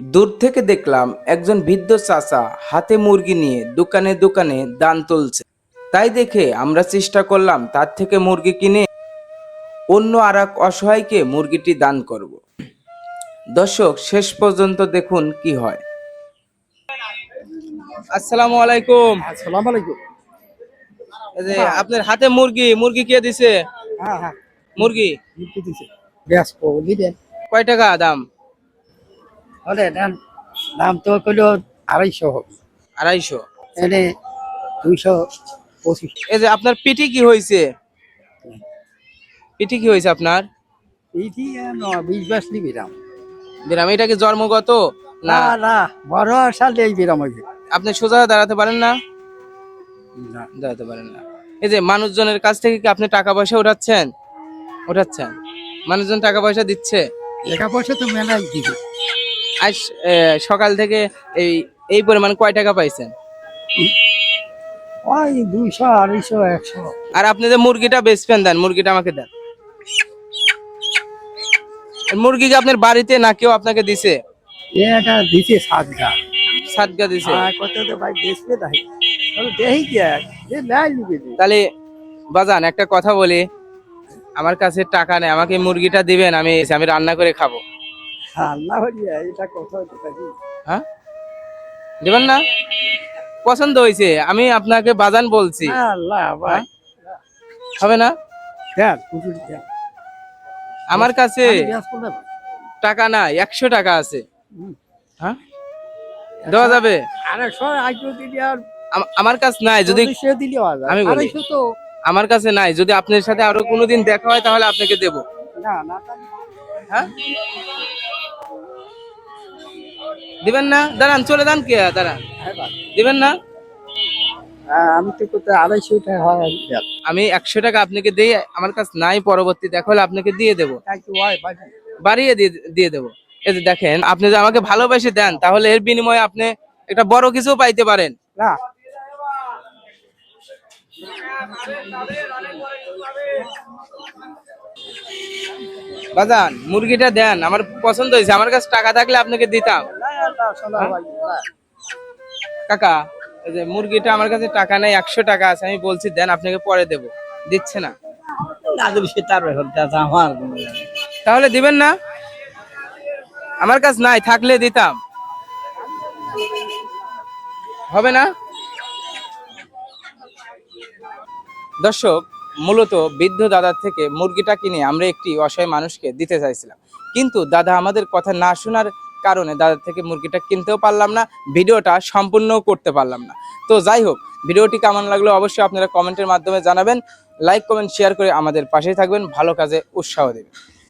দূর থেকে দেখলাম একজন বৃদ্ধ চাচা হাতে মুরগি নিয়ে দোকানে দোকানে দান তুলছে। তাই দেখে আমরা চেষ্টা করলাম তার থেকে মুরগি কিনে অন্য আর এক অসহায়কে মুরগিটি দান করব। দর্শক শেষ পর্যন্ত দেখুন কি হয়। আসসালামু আলাইকুম। আসসালামু আলাইকুম। এই যে আপনার হাতে মুরগি মুরগি কে দিছে? হ্যাঁ হ্যাঁ। মুরগি? দিছে। কয় টাকা দাম? হলে দাম তো কইলো আড়াইশো। আড়াইশো? এনে দুইশো পঁচিশ। এই যে আপনার পিঠি কি হয়েছে? পিঠি কি হয়েছে আপনার? এইটি বিশ নিবি দাম বিরাম। এটা কি জন্মগত? না। না বড় সাল এই বিরাম হইবে আপনি সোজা দাঁড়াতে পারেন না? না। দাঁড়াতে পারেন না। এই যে মানুষজনের কাছ থেকে কি আপনি টাকা পয়সা উঠাচ্ছেন? উঠাচ্ছেন। মানুষজন টাকা পয়সা দিচ্ছে? টাকা পয়সা তো মেলাই দিবে। আজ সকাল থেকে এই এই পরিমাণ কয় টাকা পাইছেন? ওই দুইশো আড়াইশো একশো। আর আপনি যে মুরগিটা বেচবেন দেন মুরগিটা আমাকে দেন। মুরগি কি আপনার বাড়িতে না কেউ আপনাকে দিছে? এটা দিছে সাতগা। দিছে। আর কত তো ভাই বেচবে তাই। তাহলে দেখি কি। তাহলে বাজান একটা কথা বলি। আমার কাছে টাকা নেই আমাকে মুরগিটা দিবেন আমি আমি রান্না করে খাব। এটা কথা পারি? হ্যাঁ? দিবেন না? পছন্দ হয়েছে আমি আপনাকে বাজান বলছি। আল্লাহ ভাই। হবে না? দেখ আমার কাছে না টাকা নাই একশো টাকা আছে। হ্যাঁ? দেওয়া যাবে? আমার কাছে নাই যদি আমি বলি। আমার কাছে নাই যদি আপনার সাথে আরও কোনোদিন দেখা হয় তাহলে আপনাকে দেব। না না। হ্যাঁ? দিবেন না? দাঁড়ান চলে যান কে? দাঁড়ান। দিবেন না? আমি তো কোথায় আড়াইশো টাকা হয়। আমি একশো টাকা আপনাকে দিয়ে আমার কাছে নাই পরবর্তী দেখা হলে আপনাকে দিয়ে দেবো। বাড়িয়ে দিয়ে দিয়ে দেবো। এই যে দেখেন আপনি যদি আমাকে ভালোবেসে দেন তাহলে এর বিনিময়ে আপনি একটা বড় কিছু পাইতে পারেন। না। বাজান মুরগিটা দেন আমার পছন্দ হয়েছে। আমার কাছে টাকা থাকলে আপনাকে দিতাম। কাকা এই যে মুরগিটা আমার কাছে টাকা নাই একশো টাকা আছে আমি বলছি দেন আপনাকে পরে দেব। দিচ্ছে না। তাহলে দিবেন না? আমার কাছে নাই থাকলে দিতাম। হবে না? দর্শক মূলত বৃদ্ধ দাদার থেকে মুরগিটা কিনে আমরা একটি অসহায় মানুষকে দিতে চাইছিলাম। কিন্তু দাদা আমাদের কথা না শোনার কারণে দাদার থেকে মুরগিটা কিনতেও পারলাম না, ভিডিওটা সম্পূর্ণ করতে পারলাম না। তো যাই হোক, ভিডিওটি কেমন লাগল অবশ্যই আপনারা কমেন্টের মাধ্যমে জানাবেন, লাইক, কমেন্ট শেয়ার করে আমাদের পাশেই থাকবেন, ভালো কাজে উৎসাহ দেবেন।